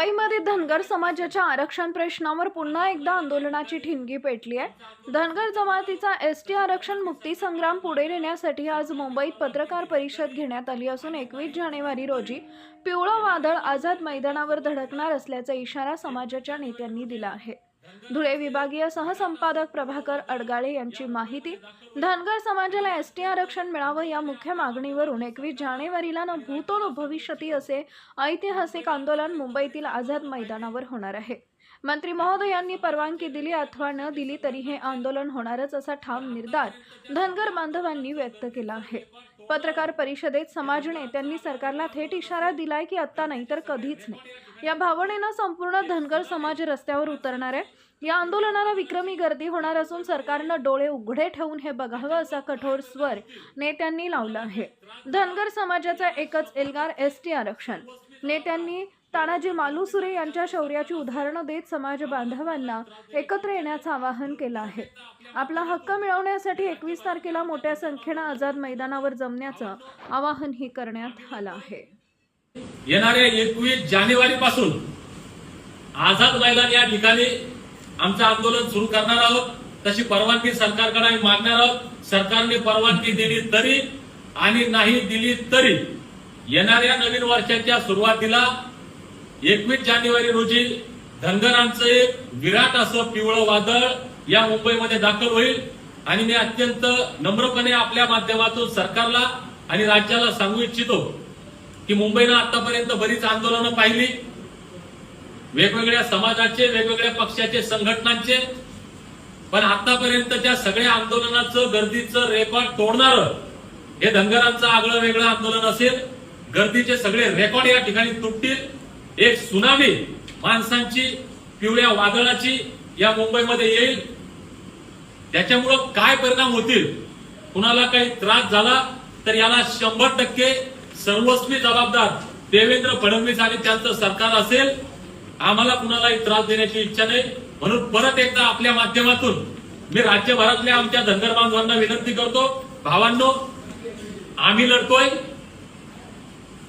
धनगर समाजाच्या आरक्षण प्रश्नावर पुन्हा एकदा आंदोलनाची ठिणगी पेटली आहे. धनगर जमातीचा एस टी आरक्षण मुक्ती संग्राम पुढे नेण्यासाठी आज मुंबईत पत्रकार परिषद घेण्यात आली असून एकवीस जानेवारी रोजी पिवळं वादळ आझाद मैदानावर धडकणार असल्याचा इशारा समाजाच्या नेत्यांनी दिला आहे. धुळे विभागीय सहसंपादक प्रभाकर अडगाळे यांची माहिती. धनगर समाजाला एस टी आरक्षण मिळावं या मुख्य मागणीवरून एकवीस जानेवारीला न भूतो भविष्यती असे ऐतिहासिक आंदोलन मुंबईतील आझाद मैदानावर होणार आहे. मंत्री महोदयांनी परवानगी दिली अथवा न दिली तरी हे आंदोलन होणारच असा ठाम निर्धार धनगर बांधवांनी व्यक्त केला आहे. पत्रकार परिषदेत समाज नेत्यांनी सरकारला थेट इशारा दिलाय की आत्ता नाही तर कधीच नाही. या भावनेनं संपूर्ण धनगर समाज रस्त्यावर उतरणार आहे. या आंदोलनाला विक्रमी गर्दी होणार असून सरकारनं डोळे उघडे ठेवून हे बघावं असा कठोर स्वर नेत्यांनी लावला आहे. धनगर समाजाचा एकच एल्गार एस टी आरक्षण. नेत्यांनी तानाजी मालुसुरे यांच्या शौर्याची उदाहरणं देत समाज बांधवांना एकत्र येण्याचं आवाहन केलं आहे. आपला हक्क मिळवण्यासाठी एकवीस तारखेला मोठ्या संख्येनं आझाद मैदानावर जमण्याचं आवाहनही करण्यात आलं आहे. येणाऱ्या एकवीस जानेवारी पासून आझाद मैदान या ठिकाणी आमचं आंदोलन सुरू करणार आहोत. तशी परवानगी सरकारकडे आम्ही मागणार आहोत. सरकारने परवानगी दिली तरी आणि नाही दिली तरी येणाऱ्या नवीन वर्षाच्या सुरुवातीला एकवीस जानेवारी रोजी धनगरांचं एक विराट असं पिवळं वादळ या मुंबईमध्ये दाखल होईल आणि मी अत्यंत नम्रपणे आपल्या माध्यमातून सरकारला आणि राज्याला सांगू इच्छितो की मुंबईनं आतापर्यंत बरीच आंदोलनं पाहिली. वेगवेगळ्या समाजाचे वेगवेगळ्या पक्षाचे संघटनांचे. पण आतापर्यंतच्या सगळ्या आंदोलनाचं गर्दीचं रेकॉर्ड तोडणारं हे धनगरांचं आगळं वेगळं आंदोलन असेल. गर्दीचे सगळे रेकॉर्ड या ठिकाणी तुटतील. एक सुनामी माणसांची पिवळ्या वादळाची या मुंबईमध्ये येईल. त्याच्यामुळं काय परिणाम होतील? कुणाला काही त्रास झाला तर याला शंभर टक्के सर्वस्वी जबाबदार देवेंद्र फडणवीस आणि त्यांचं सरकार असेल. आम्हाला कुणालाही त्रास देण्याची इच्छा नाही. म्हणून परत एकदा आपल्या माध्यमातून मी राज्यभरातल्या आमच्या धनगर बांधवांना विनंती करतो भावांनो आम्ही लढतोय.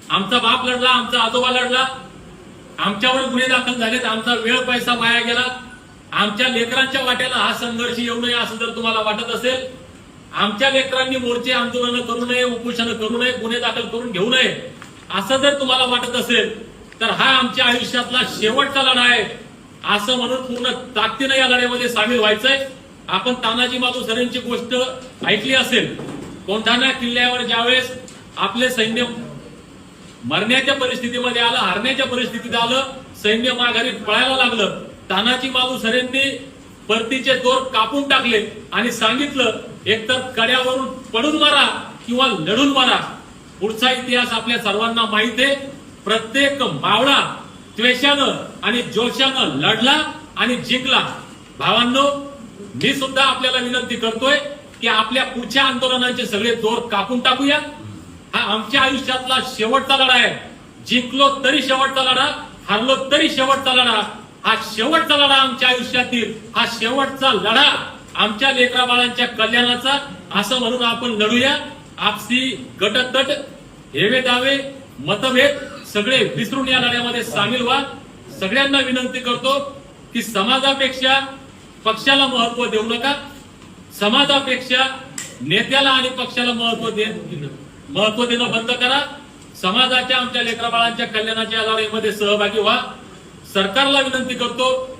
आमचा बाप लढला आमचा आजोबा लढला. आमच्यावर गुन्हे दाखल झालेत आमचा वेळ पैसा वाया गेला. आमच्या लेकरांच्या वाट्याला हा संघर्ष येऊ नये असं जर तुम्हाला वाटत असेल आमच्या लेकरांनी मोर्चे आंदोलनं करू नये उपोषणं करू नये गुन्हे दाखल करून घेऊ नये असं जर तुम्हाला वाटत असेल तर हा आमच्या आयुष्यातला शेवटचा लढा आहे. असं म्हणून पूर्ण ताकदीनं या लढ्यामध्ये सामील व्हायचंय. आपण तानाजी माधू सरेंची गोष्ट ऐकली असेल कोंढाणा किल्ल्यावर ज्यावेळेस आपले सैन्य मरण्याच्या परिस्थितीमध्ये आलं हरण्याच्या परिस्थितीत आलं सैन्य माघारी पळायला लागलं. तानाजी मालू सरेंनी परतीचे दोर कापून टाकले आणि सांगितलं एकतर कड्यावरून पडून मारा किंवा लढून मारा. पुढचा इतिहास आपल्या सर्वांना माहीत आहे. प्रत्येक मावळा त्वेषानं आणि जोशानं लढला आणि जिंकला. भावांनो मी सुद्धा आपल्याला विनंती करतोय की आपल्या पुढच्या आंदोलनाचे सगळे जोर कापून टाकूया. हा आमच्या आयुष्यातला शेवटचा लढा आहे. जिंकलो तरी शेवटचा लढा हारलो तरी शेवटचा लढा. हा शेवटचा लढा आमच्या आयुष्यातील हा शेवटचा लढा आमच्या लेकरा बाळांच्या कल्याणाचा असं म्हणून आपण लढूया. आपसी गटतट हेवे दावे मतभेद सगळे विसरून या लढ्यामध्ये सामील व्हा. सगळ्यांना विनंती करतो की समाजापेक्षा पक्षाला महत्त्व देऊ नका. समाजापेक्षा नेत्याला आणि पक्षाला महत्त्व दे महत्त्व देणं बंद करा. समाजाच्या आमच्या लेकराबाळांच्या कल्याणाच्या या लढाईमध्ये सहभागी व्हा. सरकारला विनंती करतो